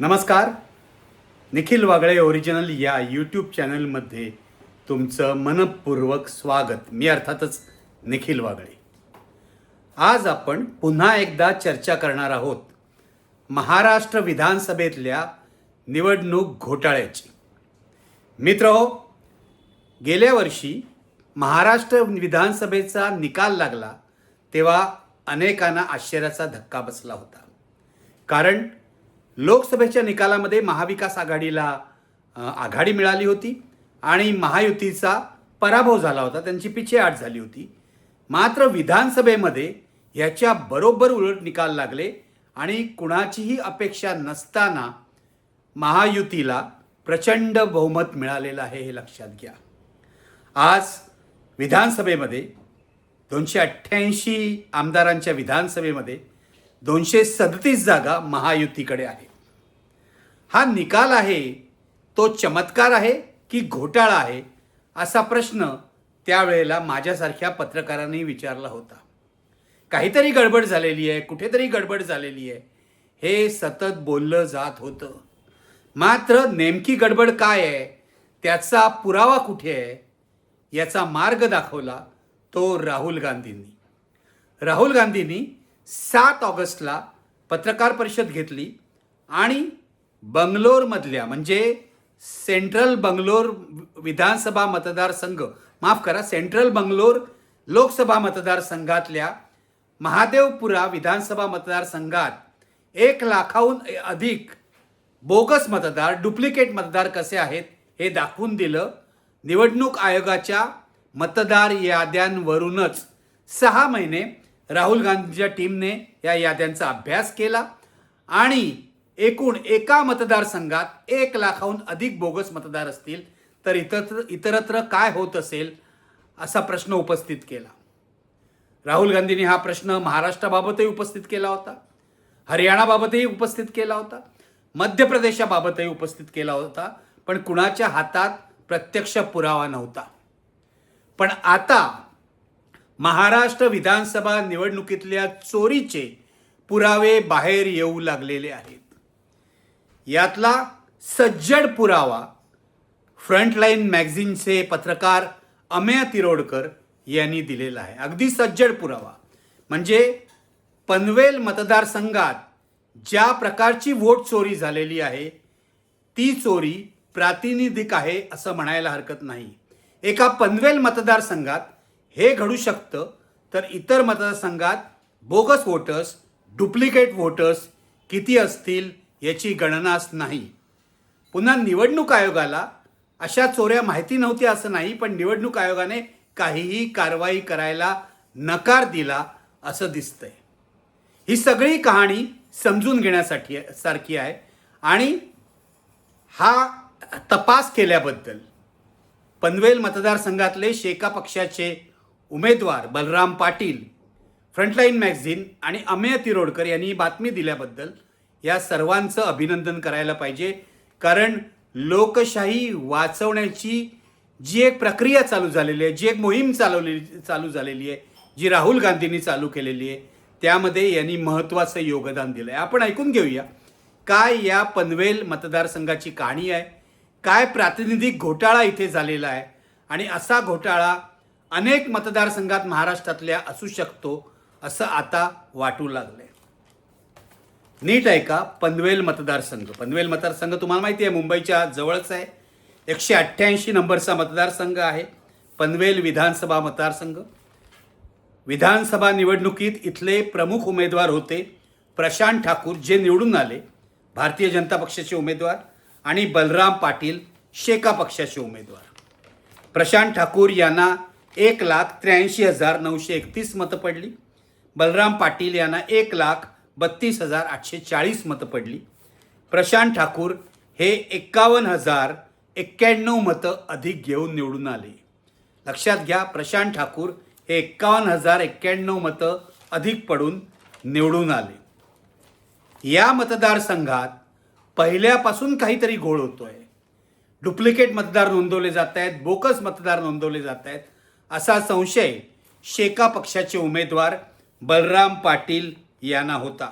नमस्कार. निखिल वागळे ओरिजिनल या यूट्यूब चॅनलमध्ये तुमचं मनपूर्वक स्वागत. मी अर्थातच निखिल वागळे. आज आपण पुन्हा एकदा चर्चा करणार आहोत महाराष्ट्र विधानसभेतल्या निवडणूक घोटाळ्याची. मित्र हो, गेल्या वर्षी महाराष्ट्र विधानसभेचा निकाल लागला तेव्हा अनेकांना आश्चर्याचा धक्का बसला होता. कारण लोकसभेच्या निकालामध्ये महाविकास आघाडीला आघाडी मिळाली होती आणि महायुतीचा पराभव झाला होता. त्यांची पिछेहाट झाली होती. मात्र विधानसभेमध्ये ह्याच्या बरोबर उलट निकाल लागले आणि कुणाचीही अपेक्षा नसताना महायुतीला प्रचंड बहुमत मिळालेलं आहे हे लक्षात घ्या. आज विधानसभेमध्ये दोनशे अठ्ठ्याऐंशी आमदारांच्या विधानसभेमध्ये दोनशे सदतीस जागा महायुतीकडे आहे हा निकाल आहे तो चमत्कार आहे की घोटाळा आहे असा प्रश्न त्यावेळेला माझ्यासारख्या पत्रकारांनी विचारला होता. काहीतरी गडबड झालेली आहे कुठेतरी गडबड झालेली आहे. हे सतत बोललं जात होतं. मात्र नेमकी गडबड काय आहे त्याचा पुरावा कुठे आहे याचा मार्ग दाखवला तो राहुल गांधींनी. राहुल गांधींनी सात ऑगस्टला पत्रकार परिषद घेतली आणि बंगलोरमधल्या म्हणजे सेंट्रल बंगलोर विधानसभा मतदारसंघ माफ करा सेंट्रल बंगलोर लोकसभा मतदारसंघातल्या महादेवपुरा विधानसभा मतदारसंघात एक लाखाहून अधिक बोगस मतदार डुप्लिकेट मतदार कसे आहेत हे दाखवून दिलं. निवडणूक आयोगाच्या मतदार याद्यांवरूनच सहा महिने राहुल गांधीच्या टीमने या याद्यांचा अभ्यास केला आणि एकूण एका मतदारसंघात एक लाखाहून अधिक बोगस मतदार असतील तर इतर इतरत्र काय होत असेल असा प्रश्न उपस्थित केला. राहुल गांधींनी हा प्रश्न महाराष्ट्राबाबतही उपस्थित केला होता हरियाणाबाबतही उपस्थित केला होता मध्य प्रदेशाबाबतही उपस्थित केला होता पण कुणाच्या हातात प्रत्यक्ष पुरावा नव्हता. पण आता महाराष्ट्र विधानसभा निवडणुकीतल्या चोरीचे पुरावे बाहेर येऊ लागलेले आहेत. यातला सज्जड पुरावा फ्रंटलाईन मॅगझिनचे पत्रकार अमेय तिरोडकर यांनी दिलेला आहे. अगदी सज्जड पुरावा. म्हणजे पनवेल मतदारसंघात ज्या प्रकारची वोट चोरी झालेली आहे ती चोरी प्रातिनिधिक आहे असं म्हणायला हरकत नाही. एका पनवेल मतदारसंघात हे घडू शकतं तर इतर मतदारसंघात बोगस वोटर्स डुप्लिकेट वोटर्स किती असतील याची गणनाच नाही. पुन्हा निवडणूक आयोगाला अशा चोऱ्या माहिती नव्हती असं नाही पण निवडणूक आयोगाने काहीही कारवाई करायला नकार दिला असं दिसतंय. ही सगळी कहाणी समजून घेण्यासाठी सारखी आहे. आणि हा तपास केल्याबद्दल पनवेल मतदारसंघातले शेका पक्षाचे उमेदवार बलराम पाटील फ्रंटलाईन मॅगझिन आणि अमेय तिरोडकर यांनी ही बातमी दिल्याबद्दल या सर्वांचं अभिनंदन करायला पाहिजे. कारण लोकशाही वाचवण्याची जी एक प्रक्रिया चालू झालेली आहे जी एक मोहीम चालवलेली चालू झालेली आहे जी राहुल गांधींनी चालू केलेली आहे त्यामध्ये यांनी महत्त्वाचं योगदान दिलं आहे आपण ऐकून घेऊया. काय या पनवेल मतदारसंघाची कहाणी आहे? काय प्रातिनिधिक घोटाळा इथे झालेला आहे? आणि असा घोटाळा अनेक मतदारसंघात महाराष्ट्रातल्या असू शकतो असं आता वाटू लागलं आहे नीट ऐका पनवेल मतदारसंघ पनवेल मतदारसंघ तुम्हाला माहिती आहे मुंबईच्या जवळच आहे. एकशे अठ्ठ्याऐंशी नंबरचा मतदारसंघ आहे. पनवेल विधानसभा मतदारसंघ विधानसभा निवडणुकीत इथले प्रमुख उमेदवार होते प्रशांत ठाकूर जे निवडून आले. भारतीय जनता पक्षाचे उमेदवार आणि बलराम पाटील शेका पक्षाचे उमेदवार. प्रशांत ठाकूर यांना एक लाख त्र्याऐंशी हजार नऊशे एकतीस मतं पडली. बलराम पाटील यांना एक लाख बत्तीस हजार आठशे चाळीस मतं पडली. प्रशांत ठाकूर हे एक्कावन्न हजार एक्क्याण्णव मतं अधिक घेऊन निवडून आले. लक्षात घ्या प्रशांत ठाकूर हे एक्कावन्न हजार एक्क्याण्णव मतं अधिक पडून निवडून आले. या मतदारसंघात पहिल्यापासून काहीतरी घोळ आहे डुप्लिकेट मतदार नोंदवले जात आहेत बोकस मतदार नोंदवले जात आहेत. असा संशय शेका पक्षाचे उमेदवार बलराम पाटील यांना होता.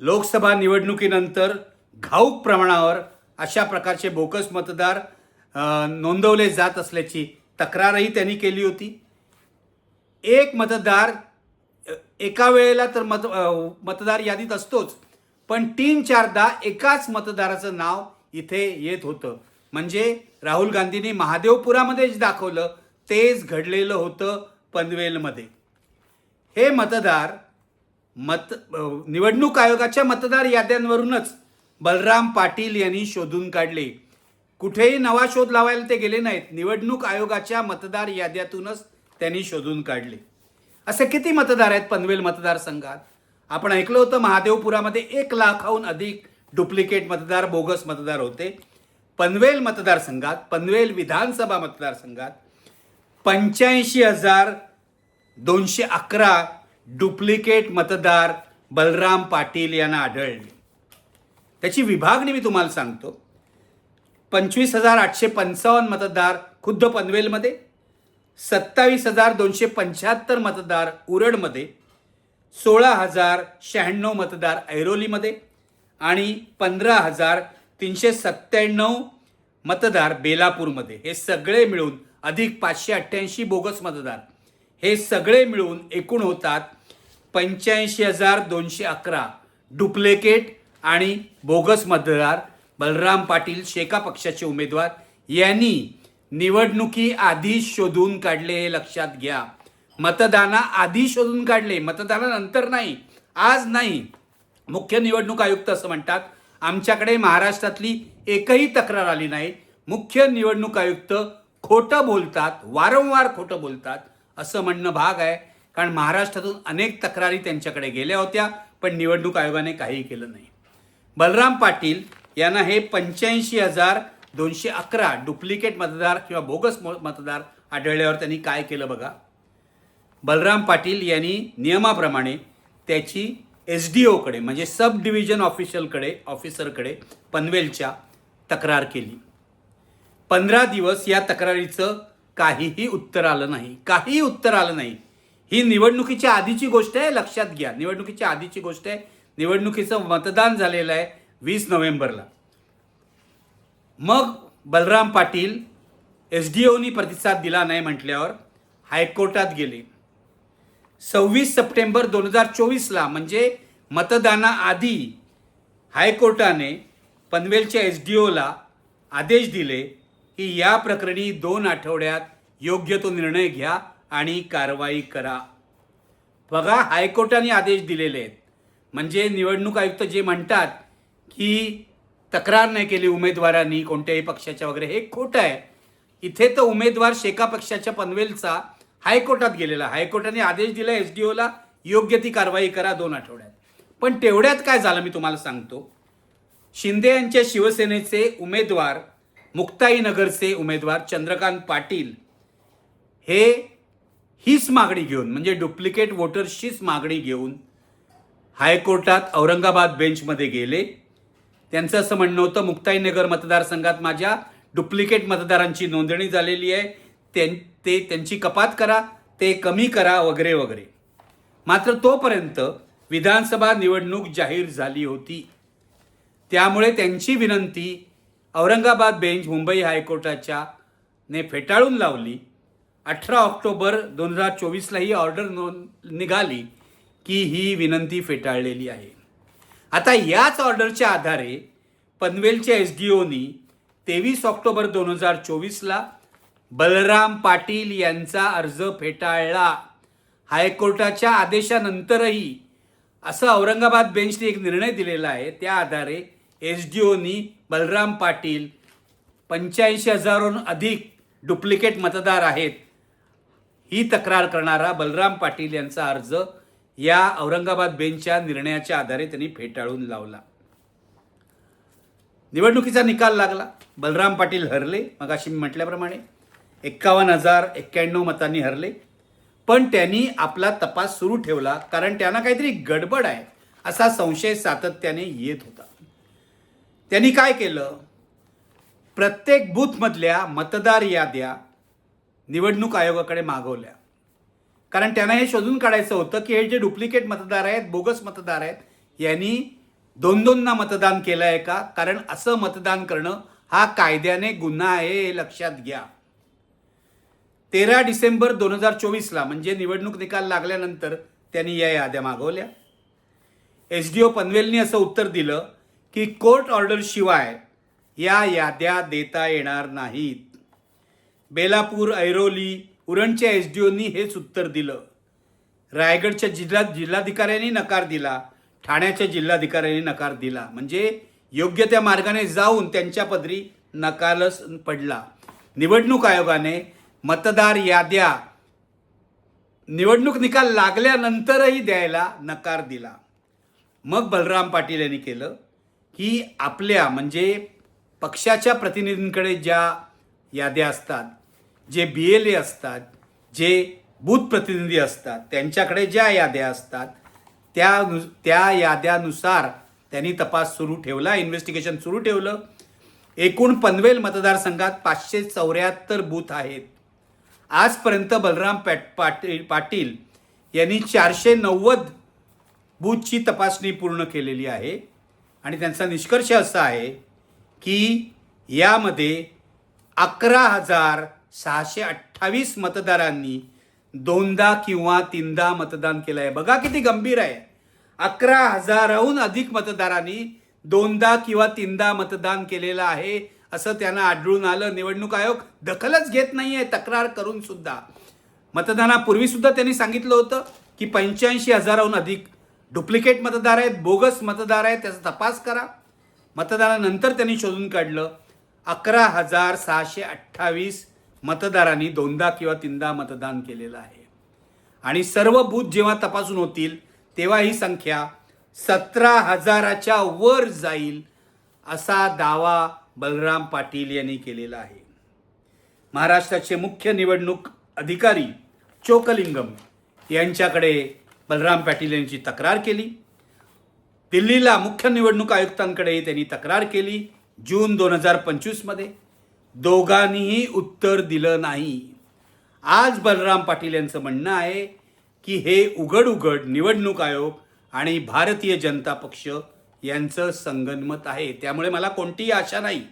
लोकसभा निवडणुकीनंतर घाऊक प्रमाणावर अशा प्रकारचे बोगस मतदार नोंदवले जात असल्याची तक्रारही त्यांनी केली होती. एक मतदार एका वेळेला तर मत मतदार यादीत असतोच पण तीन चारदा एकाच मतदाराचं नाव इथे येत होतं. म्हणजे राहुल गांधींनी महादेवपुरामध्येच दाखवलं तेच घडलेलं होतं पनवेलमध्ये. हे मतदार मत निवडणूक आयोगाच्या मतदार याद्यांवरूनच बलराम पाटील यांनी शोधून काढले. कुठेही नवा शोध लावायला ते गेले नाहीत. निवडणूक आयोगाच्या मतदार याद्यातूनच त्यांनी शोधून काढले. असे किती मतदार आहेत पनवेल मतदारसंघात? आपण ऐकलं होतं महादेवपुरामध्ये एक लाखाहून अधिक डुप्लिकेट मतदार बोगस मतदार होते. पनवेल मतदारसंघात पनवेल विधानसभा मतदारसंघात पंच्याऐंशी हजार दोनशे अकरा डुप्लिकेट मतदार बलराम पाटील यांना आढळले. त्याची विभागणी मी तुम्हाला सांगतो. पंचवीस हजार आठशे पंचावन्न मतदार खुद्द पनवेलमध्ये सत्तावीस हजार दोनशे पंच्याहत्तर मतदार उरडमध्ये सोळा हजार शहाण्णव मतदार ऐरोलीमध्ये आणि पंधरा हजार तीनशे सत्त्याण्णव मतदार बेलापूरमध्ये. हे सगळे मिळून अधिक पाचशे अठ्ठ्याऐंशी बोगस मतदार. हे सगळे मिळून एकूण होतात पंच्याऐंशी हजार दोनशे अकरा. डुप्लिकेट आणि बोगस मतदार बलराम पाटील शेका पक्षाचे उमेदवार यांनी निवडणुकी आधी शोधून काढले हे लक्षात घ्या. मतदाना आधी शोधून काढले मतदानानंतर नाही आज नाही. मुख्य निवडणूक आयुक्त असं म्हणतात आमच्याकडे महाराष्ट्रातली एकही तक्रार आली नाही. मुख्य निवडणूक आयुक्त खोटं बोलतात वारंवार खोटं बोलतात. असं म्हणणं भाग आहे. कारण महाराष्ट्रातून अनेक तक्रारी त्यांच्याकडे गेल्या होत्या पण निवडणूक आयोगाने काही केलं नाही. बलराम पाटील यांना हे पंच्याऐंशी हजार दोनशे अकरा डुप्लिकेट मतदार किंवा बोगस म- मतदार आढळल्यावर त्यांनी काय केलं बघा. बलराम पाटील यांनी नियमाप्रमाणे त्याची एस डी ओकडे म्हणजे सब डिव्हिजन ऑफिशियलकडे ऑफिसरकडे पनवेलच्या तक्रार केली. पंधरा दिवस या तक्रारीचं काहीही उत्तर आलं नाही काहीही उत्तर आलं नाही. ही निवडणुकीच्या आधीची गोष्ट आहे लक्षात घ्या. निवडणुकीच्या आधीची गोष्ट आहे. निवडणुकीचं मतदान झालेलं आहे वीस नोव्हेंबरला. मग बलराम पाटील एस डी ओनी प्रतिसाद दिला नाही म्हटल्यावर हायकोर्टात गेले. सव्वीस सप्टेंबर दोन हजार चोवीसला म्हणजे मतदानाआधी हायकोर्टाने पनवेलच्या एस डी ओला आदेश दिले की या प्रकरणी दोन आठवड्यात योग्य तो निर्णय घ्या आणि कारवाई करा. बघा हायकोर्टाने आदेश दिलेले आहेत. म्हणजे निवडणूक आयुक्त जे म्हणतात की तक्रार नाही केली उमेदवारांनी कोणत्याही पक्षाच्या वगैरे हे खोटं आहे. इथे तर उमेदवार शेका पक्षाच्या पनवेलचा हायकोर्टात गेलेला. हायकोर्टाने आदेश दिला एस डी ओला योग्य ती कारवाई करा दोन आठवड्यात. पण तेवढ्यात काय झालं मी तुम्हाला सांगतो. शिंदे यांच्या शिवसेनेचे उमेदवार मुक्ताईनगरचे उमेदवार चंद्रकांत पाटील हे हीच मागणी घेऊन म्हणजे डुप्लिकेट वोटर्सचीच मागणी घेऊन हायकोर्टात औरंगाबाद बेंचमध्ये गेले. त्यांचं असं म्हणणं होतं मुक्ताईनगर मतदारसंघात माझ्या डुप्लिकेट मतदारांची नोंदणी झालेली आहे. त्यां ते त्यांची कपात करा ते कमी करा वगैरे वगैरे. मात्र तोपर्यंत विधानसभा निवडणूक जाहीर झाली होती. त्यामुळे त्यांची विनंती औरंगाबाद बेंच मुंबई हायकोर्टाच्या ने फेटाळून लावली. अठरा ऑक्टोबर दोन हजार चोवीसला ही ऑर्डर नोंद निघाली की ही विनंती फेटाळलेली आहे. आता याच ऑर्डरच्या आधारे पनवेलच्या एस डी ओनी तेवीस ऑक्टोबर दोन हजार चोवीसला बलराम पाटील यांचा अर्ज फेटाळला. हायकोर्टाच्या आदेशानंतरही असं औरंगाबाद बेंचने एक निर्णय दिलेला आहे. त्या आधारे एस डी ओनी बलराम पाटील पंच्याऐंशी हजारहून अधिक डुप्लिकेट मतदार आहेत. ही तक्रार करणारा बलराम पाटील यांचा अर्ज या औरंगाबाद बेंचच्या निर्णयाच्या आधारे त्यांनी फेटाळून लावला. निवडणुकीचा निकाल लागला. बलराम पाटील हरले मगाशी मी म्हटल्याप्रमाणे. एक्कावन्न हजार एक्क्याण्णव मतांनी हरले. पण त्यांनी आपला तपास सुरू ठेवला कारण त्यांना काहीतरी गडबड आहे असा संशय सातत्याने येत होता. त्यांनी काय केलं? प्रत्येक बूथमधल्या मतदार याद्या निवडणूक आयोगाकडे मागवल्या. कारण त्यांना हे शोधून काढायचं होतं की हे जे डुप्लिकेट मतदार आहेत बोगस मतदार आहेत यांनी दोन दोनना मतदान केलं आहे का? कारण असं मतदान करणं हा कायद्याने गुन्हा आहे हे लक्षात घ्या. तेरा डिसेंबर दोन हजार चोवीसला म्हणजे निवडणूक निकाल लागल्यानंतर त्यांनी या याद्या मागवल्या. एस डी ओ पनवेलनी असं उत्तर दिलं की कोर्ट ऑर्डरशिवाय या याद्या देता येणार नाहीत. बेलापूर ऐरोली उरणच्या एस डी ओनी हेच उत्तर दिलं. रायगडच्या जिल्हा जिल्हाधिकाऱ्यांनी नकार दिला. ठाण्याच्या जिल्हाधिकाऱ्यांनी नकार दिला. म्हणजे योग्य त्या मार्गाने जाऊन त्यांच्या पदरी नकालच पडला. निवडणूक आयोगाने मतदार याद्या निवडणूक निकाल लागल्यानंतरही द्यायला नकार दिला. मग बलराम पाटील यांनी केलं. की आपल्या म्हणजे पक्षाच्या प्रतिनिधींकडे ज्या याद्या असतात जे बी एल ए असतात जे बूथ प्रतिनिधी असतात त्यांच्याकडे ज्या याद्या असतात त्या नु त्या याद्यानुसार त्यांनी तपास सुरू ठेवला इन्व्हेस्टिगेशन सुरू ठेवलं. एकूण पनवेल मतदारसंघात पाचशे चौऱ्याहत्तर बूथ आहेत. आजपर्यंत बलराम पॅट पाटील पाटील यांनी चारशे नव्वद बूथची तपासणी पूर्ण केलेली आहे. आणि त्यांचा निष्कर्ष असा आहे की यामध्ये अकरा हजार सहाशे अठ्ठावीस मतदारांनी दोनदा किंवा तीनदा मतदान केलं आहे बघा किती गंभीर आहे. अकरा हजाराहून अधिक मतदारांनी दोनदा किंवा तीनदा मतदान केलेलं आहे असं त्यांना आढळून आलं. निवडणूक आयोग दखलच घेत नाही आहे तक्रार करून सुद्धा. मतदानापूर्वी सुद्धा त्यांनी सांगितलं होतं की पंच्याऐंशी हजाराहून अधिक डुप्लिकेट मतदार आहेत बोगस मतदार आहेत त्याचा तपास करा. मतदानानंतर त्यांनी शोधून काढलं अकरा हजार सहाशे अठ्ठावीस मतदारांनी दोनदा किंवा तीनदा मतदान केलेलं आहे. आणि सर्व बूथ जेव्हा तपासून होतील तेव्हा ही संख्या सतरा हजाराच्या वर जाईल असा दावा बलराम पाटील यांनी केलेला आहे. महाराष्ट्राचे मुख्य निवडणूक अधिकारी चोकलिंगम यांच्याकडे बलराम पाटील यांची तक्रार केली. दिल्लीला मुख्य निवडणूक आयुक्तांकडे त्यांनी तक्रार केली जून दोन हजार पंचवीसमध्ये दोघांनीही उत्तर दिलं नाही. आज बलराम पाटील यांचं म्हणणं आहे की हे उघड उघड निवडणूक आयोग आणि भारतीय जनता पक्ष यांचं संगनमत आहे. त्यामुळे मला कोणतीही आशा नाही.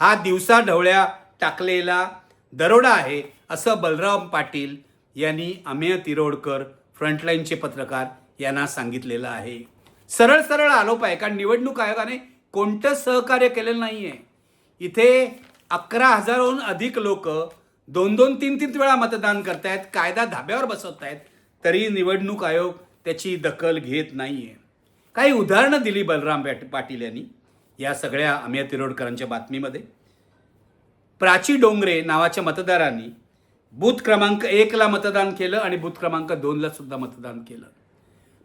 हा दिवसा ढवळ्या टाकलेला दरोडा आहे असं बलराम पाटील यांनी अमेय तिरोडकर फ्रंटलाईनचे पत्रकार यांना सांगितलेलं आहे. सरळ सरळ आरोप आहे कारण निवडणूक आयोगाने कोणतं सहकार्य केलेलं नाही आहे इथे अकरा हजारहून अधिक लोक दोन दोन तीन तीन वेळा मतदान करतायत कायदा धाब्यावर बसवत आहेत तरी निवडणूक आयोग त्याची दखल घेत नाही आहे काही उदाहरणं दिली बलराम पाटील यांनी या सगळ्या अमेय तिरोडकरांच्या बातमीमध्ये. प्राची डोंगरे नावाच्या मतदारांनी बूथ क्रमांक एकला मतदान केलं आणि बूथ क्रमांक दोनला सुद्धा मतदान केलं.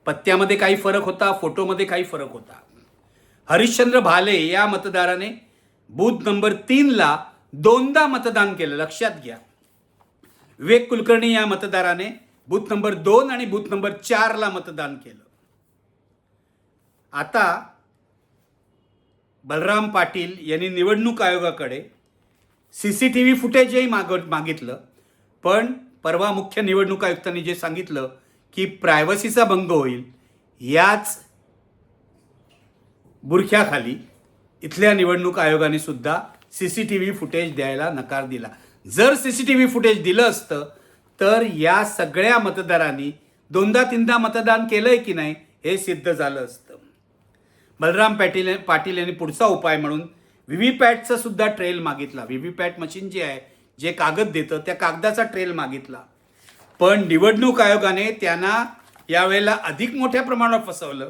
पत्त्यामध्ये काही फरक होता फोटोमध्ये काही फरक होता. हरिश्चंद्र भाले या मतदाराने बूथ नंबर तीनला दोनदा मतदान केलं. लक्षात घ्या. विवेक कुलकर्णी या मतदाराने बूथ नंबर दोन आणि बूथ नंबर चारला मतदान केलं. आता बलराम पाटील यांनी निवडणूक आयोगाकडे सी सी टी व्ही फुटेजही माग मागितलं. पण परवा मुख्य निवडणूक आयुक्तांनी जे सांगितलं की प्रायव्हसीचा भंग होईल याच बुरख्याखाली इथल्या निवडणूक आयोगाने सुद्धा C C T V footage द्यायला नकार दिला. जर C C T V footage दिलं असतं तर या सगळ्या मतदारांनी दोनदा तीनदा मतदान केलंय की नाही हे सिद्ध झालं असतं. बलराम पाटील पाटील यांनी पुढचा उपाय म्हणून व्ही वी पॅटचा सुद्धा ट्रेल मागितला. व्ही वी पॅट मशीन जी आहे जे कागद देतं त्या कागदाचा ट्रेल मागितला. पण निवडणूक आयोगाने त्यांना यावेळेला अधिक मोठ्या प्रमाणावर फसवलं.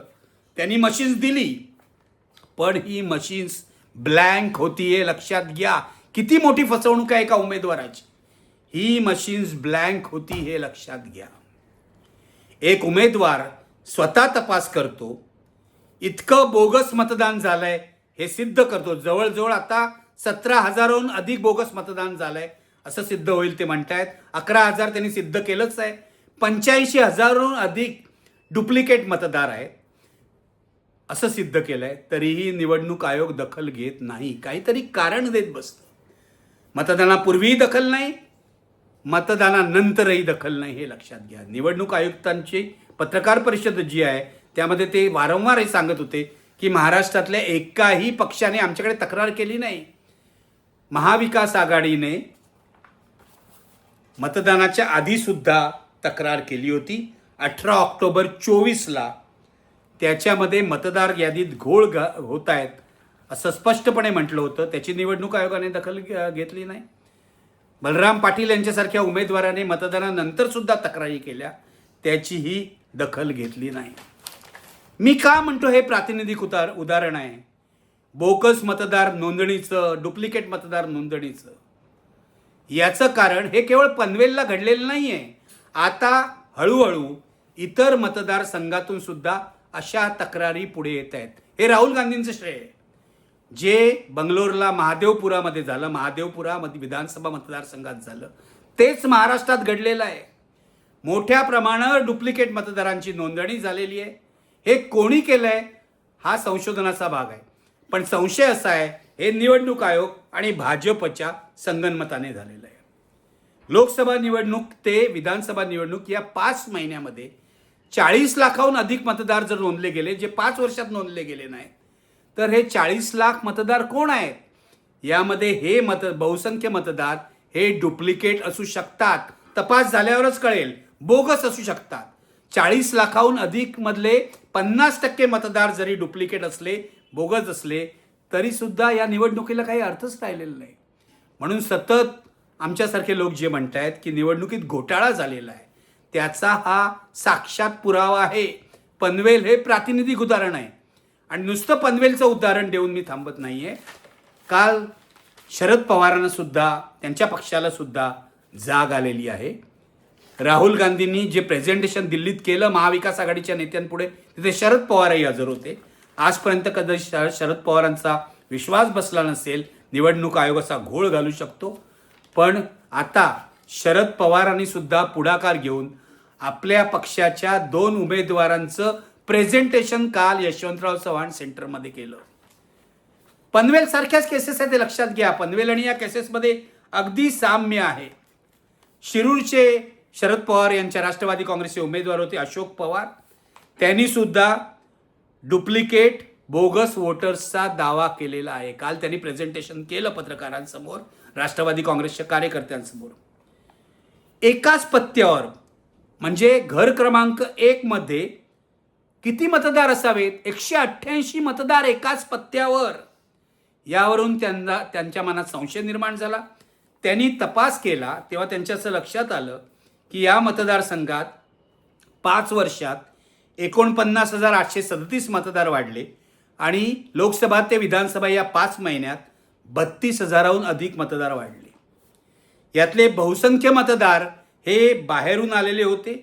त्यांनी मशीन्स दिली. पण ही मशीन्स ब्लँक होती हे लक्षात घ्या. किती मोठी फसवणूक आहे एका उमेदवाराची. ही मशीन्स ब्लँक होती हे लक्षात घ्या. एक उमेदवार स्वतः तपास करतो. इतकं बोगस मतदान झालंय हे सिद्ध करतो. जवळजवळ आता सतरा हजाराहून अधिक बोगस मतदान झालंय. असं सिद्ध होईल ते म्हणतायत. अकरा हजार त्यांनी सिद्ध केलंच आहे. पंच्याऐंशी हजारहून अधिक डुप्लिकेट मतदार आहेत. असं सिद्ध केलंय. तरीही निवडणूक आयोग दखल घेत नाही. काहीतरी कारण देत बसतं. मतदानापूर्वीही दखल नाही. मतदानानंतरही दखल नाही हे लक्षात घ्या. निवडणूक आयुक्तांची पत्रकार परिषद जी आहे त्यामध्ये ते वारंवार हे सांगत होते की महाराष्ट्रातल्या एकाही पक्षाने आमच्याकडे तक्रार केली नाही. महाविकास आघाडीने मतदानाच्या आधीसुद्धा तक्रार केली होती. अठरा ऑक्टोबर चोवीसला त्याच्यामध्ये मतदार यादीत घोळ घ होत आहेत असं स्पष्टपणे म्हटलं होतं. त्याची निवडणूक आयोगाने दखल घेतली नाही. बलराम पाटील यांच्यासारख्या उमेदवाराने मतदानानंतरसुद्धा तक्रारी केल्या. त्याचीही दखल घेतली नाही. मी का म्हणतो हे प्रातिनिधिक उतार उदाहरण आहे? बोगस मतदार नोंदणीचं डुप्लिकेट मतदार नोंदणीचं. याचं कारण हे केवळ पनवेलला घडलेलं नाही आहे आता हळूहळू इतर मतदारसंघातून सुद्धा अशा तक्रारी पुढे येत आहेत. हे राहुल गांधींचं श्रेय. जे बंगलोरला महादेवपुरामध्ये झालं महादेवपुरामध्ये विधानसभा मतदारसंघात झालं तेच महाराष्ट्रात घडलेलं आहे. मोठ्या प्रमाणावर डुप्लिकेट मतदारांची नोंदणी झालेली आहे. हे कोणी केलं आहे हा संशोधनाचा भाग आहे. पण संशय असा आहे हे निवडणूक आयोग आणि भाजपच्या संगनमताने झालेलं आहे. लोकसभा निवडणूक ते विधानसभा निवडणूक या पाच महिन्यामध्ये चाळीस लाखाहून अधिक मतदार जर नोंदले गेले जे पाच वर्षात नोंदले गेले नाहीत तर हे चाळीस लाख मतदार कोण आहेत? यामध्ये हे मत बहुसंख्य मतदार हे डुप्लिकेट असू शकतात. तपास झाल्यावरच कळेल. बोगस असू शकतात. चाळीस लाखाहून अधिक मधले पन्नास टक्के मतदार जरी डुप्लिकेट असले बोगस असले तरीसुद्धा या निवडणुकीला काही अर्थच राहिलेला नाही. म्हणून सतत आमच्यासारखे लोक जे म्हणत आहेत की निवडणुकीत घोटाळा झालेला आहे त्याचा हा साक्षात पुरावा आहे. पनवेल हे प्रातिनिधिक उदाहरण आहे. आणि नुसतं पनवेलचं उदाहरण देऊन मी थांबत नाही आहे काल शरद पवारांना सुद्धा त्यांच्या पक्षाला सुद्धा जाग आलेली आहे. राहुल गांधींनी जे प्रेझेंटेशन दिल्लीत केलं महाविकास आघाडीच्या नेत्यांपुढे तिथे शरद पवारही हजर होते. आजपर्यंत कदाचित श- शरद पवारांचा विश्वास बसला नसेल निवडणूक आयोगाचा घोळ घालू शकतो. पण आता शरद पवारांनी सुद्धा पुढाकार घेऊन आपल्या पक्षाच्या दोन उमेदवारांचं प्रेझेंटेशन काल यशवंतराव चव्हाण सेंटरमध्ये केलं. पनवेल सारख्याच केसेस आहेत ते लक्षात घ्या. पनवेल आणि या केसेसमध्ये अगदी साम्य आहे. शिरूरचे शरद पवार यांच्या राष्ट्रवादी काँग्रेसचे उमेदवार होते अशोक पवार. त्यांनी सुद्धा डुप्लिकेट बोगस वोटर्सचा दावा केलेला आहे. काल त्यांनी प्रेझेंटेशन केलं पत्रकारांसमोर राष्ट्रवादी काँग्रेसच्या कार्यकर्त्यांसमोर. एकाच पत्त्यावर म्हणजे घर क्रमांक एकमध्ये किती मतदार असावेत? एकशे अठ्ठ्याऐंशी मतदार एकाच पत्त्यावर. यावरून त्यांना त्यांच्या मनात संशय निर्माण झाला. त्यांनी तपास केला तेव्हा त्यांच्या असं लक्षात आलं की या मतदारसंघात पाच वर्षात एकोणपन्नास हजार आठशे सदतीस मतदार वाढले आणि लोकसभा ते विधानसभा या पाच महिन्यात बत्तीस हजाराहून अधिक मतदार वाढले. यातले बहुसंख्य मतदार हे बाहेरून आलेले होते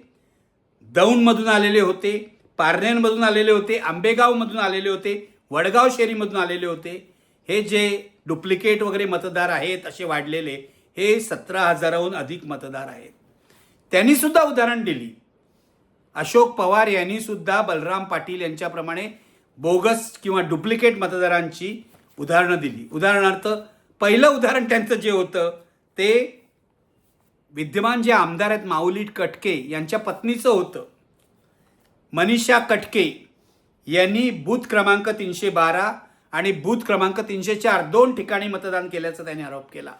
दौंडमधून आलेले होते पारनेरमधून आलेले होते आंबेगावमधून आलेले होते वडगाव शेरीमधून आलेले होते. हे जे डुप्लिकेट वगैरे मतदार आहेत असे वाढलेले हे सतरा हजाराहून अधिक मतदार आहेत. त्यांनीसुद्धा उदाहरण दिली. अशोक पवार यांनी सुद्धा बलराम पाटील यांच्याप्रमाणे बोगस किंवा डुप्लिकेट मतदारांची उदाहरणं दिली. उदाहरणार्थ पहिलं उदाहरण त्यांचं जे होतं ते विद्यमान जे आमदार आहेत माऊली कटके यांच्या पत्नीचं होतं. मनीषा कटके यांनी बूथ क्रमांक तीनशे बारा आणि बूथ क्रमांक तीनशे चार दोन ठिकाणी मतदान केल्याचा त्यांनी आरोप केला.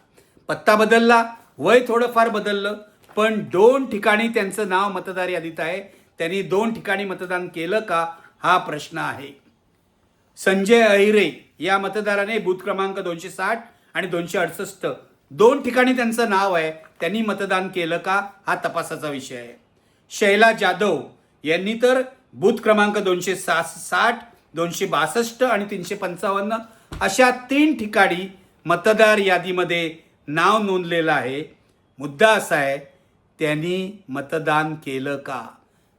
पत्ता बदलला वय थोडंफार बदललं पण दोन ठिकाणी त्यांचं नाव मतदार यादीत आहे. त्यांनी दोन ठिकाणी मतदान केलं का? हा प्रश्न आहे. संजय अहिरे या मतदाराने बूथ क्रमांक दोनशे साठ आणि दोनशे अडसष्ट दोन ठिकाणी त्यांचं नाव आहे. त्यांनी मतदान केलं का? हा तपासाचा विषय आहे. शैला जाधव यांनी तर बूथ क्रमांक दोनशे सा साठ दोनशे बासष्ट आणि तीनशे पंचावन्न अशा तीन ठिकाणी मतदार यादीमध्ये नाव नोंदलेलं आहे. मुद्दा असा आहे त्यांनी मतदान केलं का?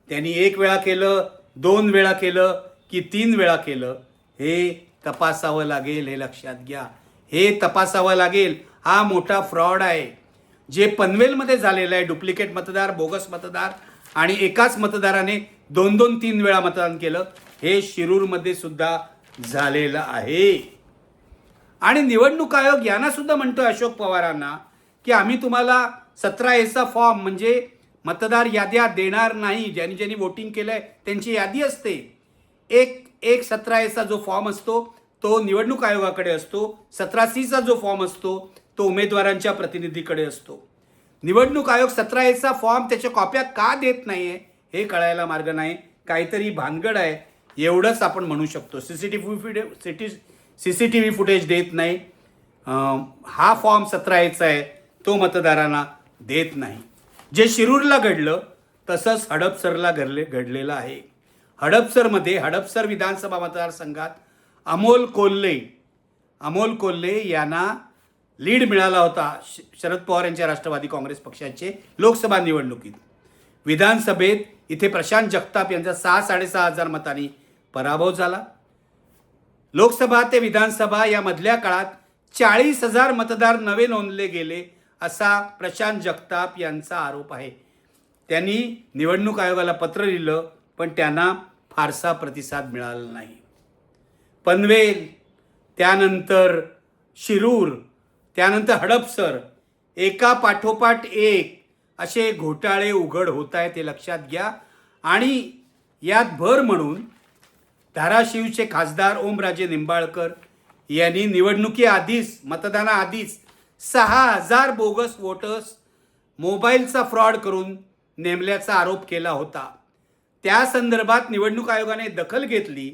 त्यांनी एक वेळा केलं दोन वेळा केलं की तीन वेळा केलं. हे तपासावं लागेल हे लक्षात घ्या. हे तपासावं लागेल. हा मोठा फ्रॉड आहे. जे पनवेलमध्ये झालेलं आहे डुप्लिकेट मतदार बोगस मतदार आणि एकाच मतदाराने दोन दोन तीन वेळा मतदान केलं हे शिरूरमध्ये सुद्धा झालेलं आहे. आणि निवडणूक आयोग यांना सुद्धा म्हणतोय अशोक पवारांना की आम्ही तुम्हाला सतरा एचा फॉर्म म्हणजे मतदार याद्या देणार नाही. ज्यांनी ज्यांनी वोटिंग केलंय त्यांची यादी असते. एक एक सतरा एचा जो फॉर्म असतो तो निवडणूक आयोगाकडे असतो. सतरा सीचा जो फॉर्म असतो तो उमेदवारांच्या प्रतिनिधीकडे असतो. निवडणूक आयोग सतरा एचा फॉर्म त्याच्या कॉप्या का देत नाही आहे हे कळायला मार्ग नाही. काहीतरी भानगड आहे. एवढंच आपण म्हणू शकतो. सी सी टी व्ही फुटे city C C T V footage देत नाही. हा फॉर्म सतरा एचा आहे. तो मतदारांना देत नाही. जे शिरूरला घडलं तसंच हडपसरला घडले घडलेलं आहे. हडपसरमध्ये हडपसर विधानसभा मतदारसंघात अमोल कोल्हे अमोल कोल्हे यांना लीड मिळाला होता श- शरद पवार यांच्या राष्ट्रवादी काँग्रेस पक्षाचे लोकसभा निवडणुकीत. विधानसभेत इथे प्रशांत जगताप यांचा सहा साडेसहा हजार मतांनी पराभव झाला. लोकसभा ते विधानसभा या मधल्या काळात चाळीस हजार मतदार नवे नोंदले गेले. असा प्रशांत जगताप यांचा आरोप आहे. त्यांनी निवडणूक आयोगाला पत्र लिहिलं पण त्यांना फारसा प्रतिसाद मिळाला नाही. पनवेल त्यानंतर शिरूर त्यानंतर हडपसर एका पाठोपाठ एक असे घोटाळे उघड होत आहेत ते लक्षात घ्या. आणि यात भर म्हणून धाराशिवचे खासदार ओमराजे निंबाळकर यांनी निवडणुकीआधीच मतदानाआधीच सहा हजार बोगस वोटर्स मोबाईलचा फ्रॉड करून नेमल्याचा आरोप केला होता. त्या संदर्भात निवडणूक आयोगाने दखल घेतली.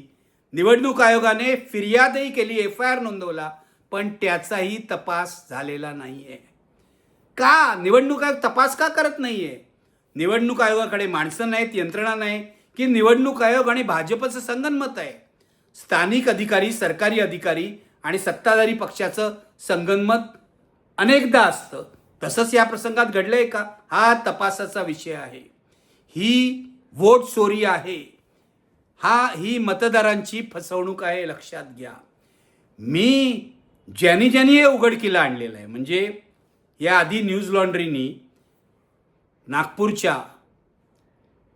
निवडणूक आयोगाने फिर्यादही केली एफ आय आर नोंदवला पण त्याचाही तपास झालेला नाही आहे का? निवडणूक आयोग तपास का करत नाही आहे निवडणूक आयोगाकडे माणसं नाहीत यंत्रणा नाही की निवडणूक आयोग आणि भाजपचं संगनमत आहे? स्थानिक अधिकारी सरकारी अधिकारी आणि सत्ताधारी पक्षाचं संगनमत अनेकदा असतं. तसंच या प्रसंगात घडलंय का? हा तपासाचा विषय आहे. ही वोट चोरी आहे. हा ही मतदारांची फसवणूक आहे लक्षात घ्या. मी ज्यानी ज्यानी हे उघडकीला आणलेलं आहे. म्हणजे या आधी न्यूज लॉन्ड्रीनी नागपूरच्या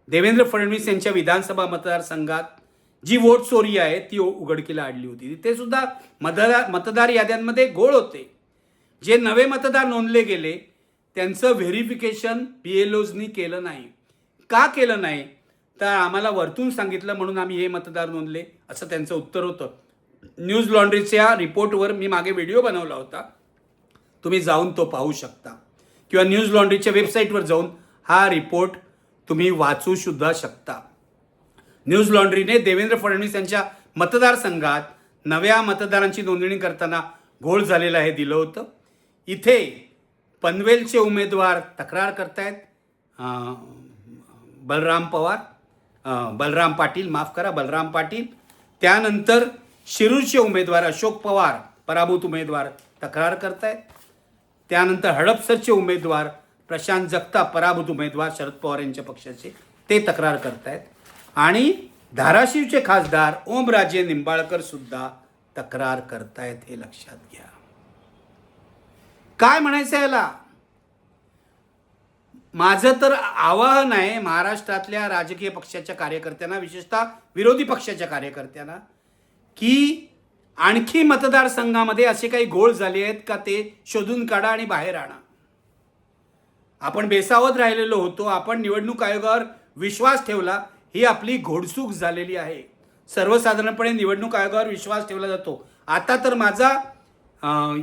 देवेंद्र फडणवीस यांच्या विधानसभा मतदारसंघात जी वोट चोरी आहे ती उघडकीला आणली होती. ते सुद्धा मतदार मतदार याद्यांमध्ये घोळ होते. जे नवे मतदार नोंदले गेले त्यांचं व्हेरिफिकेशन पी एल ओजनी केलं नाही. का केलं नाही? तर आम्हाला वरतून सांगितलं म्हणून आम्ही हे मतदार नोंदले असं त्यांचं उत्तर होतं. न्यूज लॉन्ड्रीच्या रिपोर्टवर मी मागे व्हिडिओ बनवला होता. तुम्ही जाऊन तो पाहू शकता. किंवा न्यूज लॉन्ड्रीच्या वेबसाईटवर जाऊन हा रिपोर्ट तुम्ही वाचू सुद्धा शकता. न्यूज लॉन्ड्रीने देवेंद्र फडणवीस यांच्या मतदारसंघात नव्या मतदारांची नोंदणी करताना घोळ झालेला हे दिलं होतं. इथे पनवेलचे उमेदवार तक्रार करतायत. बलराम पवार बलराम पाटील माफ करा बलराम पाटील. त्यानंतर शिरूरचे उमेदवार अशोक पवार पराभूत उमेदवार तक्रार करतायत. त्यानंतर हडपसरचे उमेदवार प्रशांत जगताप पराभूत उमेदवार शरद पवार यांच्या पक्षाचे ते तक्रार करतायत. आणि धाराशिवचे खासदार ओमराजे निंबाळकर सुद्धा तक्रार करतायत हे लक्षात घ्या. काय म्हणायचं याला? माझं तर आवाहन आहे महाराष्ट्रातल्या राजकीय पक्षाच्या कार्यकर्त्यांना विशेषतः विरोधी पक्षाच्या कार्यकर्त्यांना की आणखी मतदारसंघामध्ये असे काही घोळ झाले आहेत का ते शोधून काढा आणि बाहेर आणा. आपण बेसावत राहिलेलो होतो आपण निवडणूक आयोगावर विश्वास ठेवला ही आपली घोडसूक झालेली आहे. सर्वसाधारणपणे निवडणूक आयोगावर विश्वास ठेवला जातो. आता तर माझा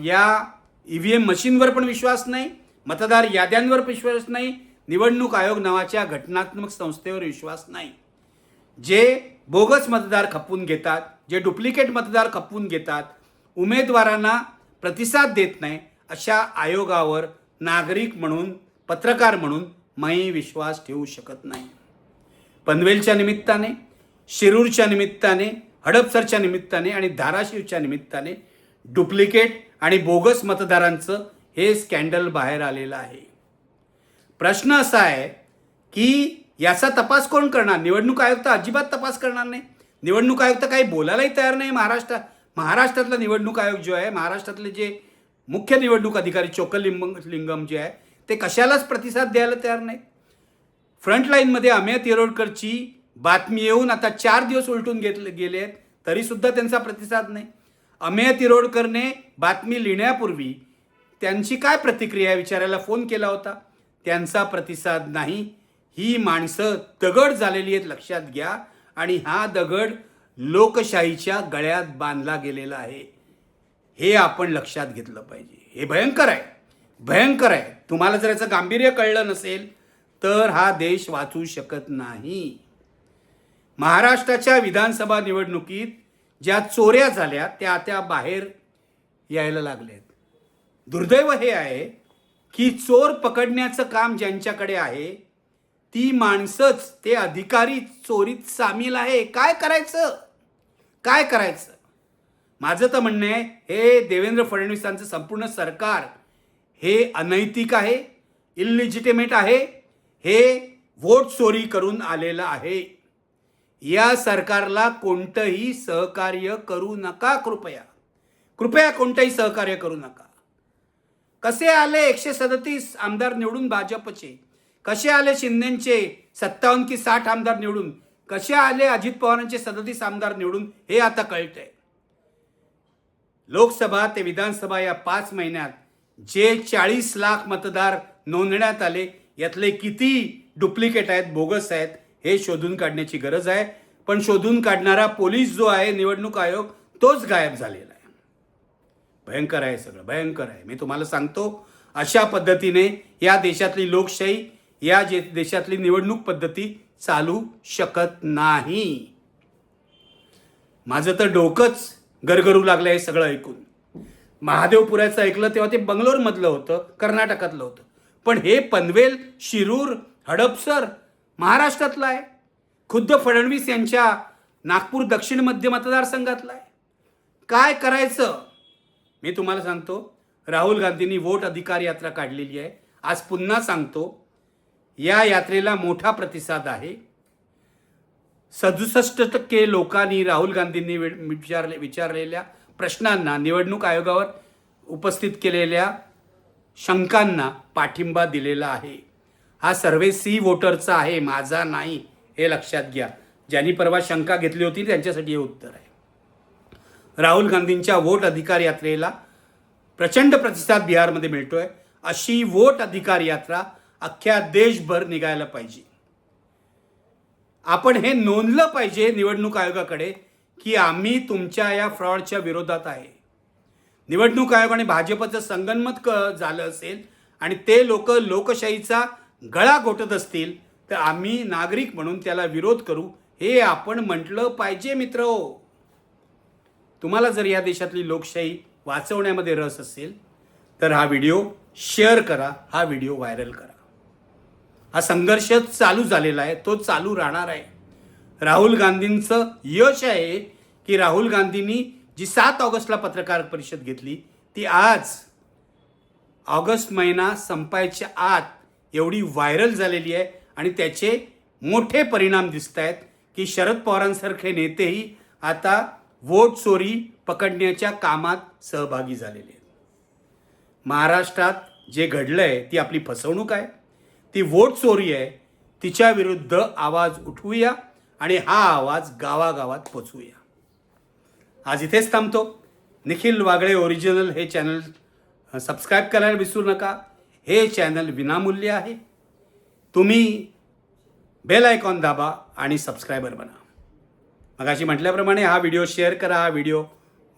या ई व्ही एम मशीनवर पण विश्वास नाही मतदार याद्यांवर विश्वास नाही निवडणूक आयोग नावाच्या घटनात्मक संस्थेवर विश्वास नाही. जे बोगस मतदार खपवून घेतात जे डुप्लिकेट मतदार खपवून घेतात उमेदवारांना प्रतिसाद देत नाही अशा आयोगावर नागरिक म्हणून पत्रकार म्हणून मी विश्वास ठेवू शकत नाही. पनवेलच्या निमित्ताने शिरूरच्या निमित्ताने हडपसरच्या निमित्ताने आणि धाराशिवच्या निमित्ताने डुप्लिकेट आणि बोगस मतदारांचं हे स्कॅन्डल बाहेर आलेलं आहे. प्रश्न असा आहे की याचा तपास कोण करणार? निवडणूक आयोग तर अजिबात तपास करणार नाही. निवडणूक आयोग तर काही बोलायलाही तयार नाही महाराष्ट्र महाराष्ट्रातला निवडणूक आयोग जो आहे महाराष्ट्रातले जे मुख्य निवडणूक अधिकारी चोकलिंग लिंगम जे आहे ते कशालाच प्रतिसाद द्यायला तयार नाही. फ्रंटलाईनमध्ये अमेय तिरोडकरची बातमी येऊन आता चार दिवस उलटून घेतले गेले आहेत तरीसुद्धा त्यांचा प्रतिसाद नाही. अमेय तिरोडकरने बातमी लिहिण्यापूर्वी त्यांची काय प्रतिक्रिया विचारायला फोन केला होता? त्यांचा प्रतिसाद नाही. ही माणसं दगड झालेली आहेत लक्षात घ्या. आणि हा दगड लोकशाहीच्या गळ्यात बांधला गेलेला आहे. हे आपण लक्षात घेतलं पाहिजे. हे भयंकर आहे. भयंकर आहे. तुम्हाला जर याचं गांभीर्य कळलं नसेल तर हा देश वाचू शकत नाही. महाराष्ट्राच्या विधानसभा निवडणुकीत ज्या चोऱ्या झाल्या त्या त्या बाहेर यायला लागल्यात दुर्दैव हे आहे की चोर पकडण्याचं काम ज्यांच्याकडे आहे ती माणसंच ते अधिकारी चोरीत सामील आहे. काय करायचं? काय करायचं? माझं तर म्हणणं आहे हे देवेंद्र फडणवीसांचं संपूर्ण सरकार हे अनैतिक आहे इलिजिटिमेट आहे हे वोट चोरी करून आलेलं आहे. या सरकारला कोणतंही सहकार्य करू नका कृपया. कृपया कोणतंही सहकार्य करू नका. कसे आले एकशे सदतीस आमदार निवडून भाजपचे? कसे आले शिंदेचे सत्तावन्न की साठ आमदार निवडून? कसे आले अजित पवारांचे सदतीस आमदार निवडून? हे आता कळतंय. लोकसभा ते विधानसभा या पाच महिन्यात जे चाळीस लाख मतदार नोंदण्यात आले यातले किती डुप्लिकेट आहेत बोगस आहेत हे शोधून काढण्याची गरज आहे. पण शोधून काढणारा पोलीस जो आहे निवडणूक आयोग तोच गायब झालेला आहे. भयंकर आहे सगळं भयंकर आहे. मी तुम्हाला सांगतो अशा पद्धतीने या देशातली लोकशाही या जे देशातली निवडणूक पद्धती चालू शकत नाही. माझं तर डोकंच गरगरू लागलं हे सगळं ऐकून. महादेवपुराचं ऐकलं तेव्हा ते बंगलोरमधलं होतं कर्नाटकातलं होतं. पण हे पनवेल शिरूर हडपसर महाराष्ट्रातला आहे. खुद्द फडणवीस यांच्या नागपूर दक्षिण मध्य मतदारसंघातलं आहे. काय करायचं? मी तुम्हाला सांगतो राहुल गांधींनी वोट अधिकार यात्रा काढलेली आहे. आज पुन्हा सांगतो या यात्रेला मोठा प्रतिसाद आहे. सदुसष्ट टक्के लोकांनी राहुल गांधींनी वि- विचारले विचारलेल्या प्रश्नांना निवडणूक आयोगावर उपस्थित केलेल्या शंकांना पाठिंबा दिलेला आहे. हा सर्वे सी वोटरचा आहे माझा नाही हे लक्षात घ्या. ज्यांनी परवा शंका घेतली होती त्यांच्यासाठी हे उत्तर आहे. राहुल गांधींच्या वोट अधिकार यात्रेला प्रचंड प्रतिसाद बिहारमध्ये मिळतोय. अशी वोट अधिकार यात्रा अख्ख्या देशभर निघायला पाहिजे. आपण हे नोंदलं पाहिजे निवडणूक आयोगाकडे की आम्ही तुमच्या या फ्रॉडच्या विरोधात आहे. निवडणूक आयोग आणि भाजपचं संगनमत क झालं असेल आणि ते लोक लोकशाहीचा गळा घोटत असतील तर आम्ही नागरिक म्हणून त्याला विरोध करू. हे आपण म्हटलं पाहिजे मित्र. तुम्हाला जर या देशातली लोकशाही वाचवण्यामध्ये रस असेल तर हा व्हिडिओ शेअर करा हा व्हिडिओ व्हायरल करा. हा संघर्ष चालू झालेला आहे तो चालू राहणार आहे. राहुल गांधींचं यश आहे की राहुल गांधींनी जी सात ऑगस्टला पत्रकार परिषद घेतली ती आज ऑगस्ट महिना संपायच्या आत एवढी व्हायरल झालेली आहे आणि त्याचे मोठे परिणाम दिसत आहेत की शरद पवारांसारखे नेतेही आता वोट चोरी पकडण्याच्या कामात सहभागी झालेले आहेत. महाराष्ट्रात जे घडलं आहे ती आपली फसवणूक आहे. ती वोट चोरी आहे. तिच्या विरुद्ध आवाज उठवूया आणि हा आवाज गावागावात पोचवूया. आज इथेच थांबतो. निखिल वागळे ओरिजिनल हे चॅनल सबस्क्राईब करायला विसरू नका. हे चॅनल विनामूल्य आहे. तुम्ही बेल आयकॉन दाबा आणि सबस्क्रायबर बना. मगाशी म्हटल्याप्रमाणे हा व्हिडिओ शेअर करा हा व्हिडिओ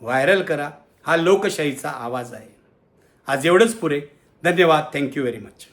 व्हायरल करा. हा लोकशाहीचा आवाज आहे. आज एवढंच पुरे धन्यवाद. Thank you very much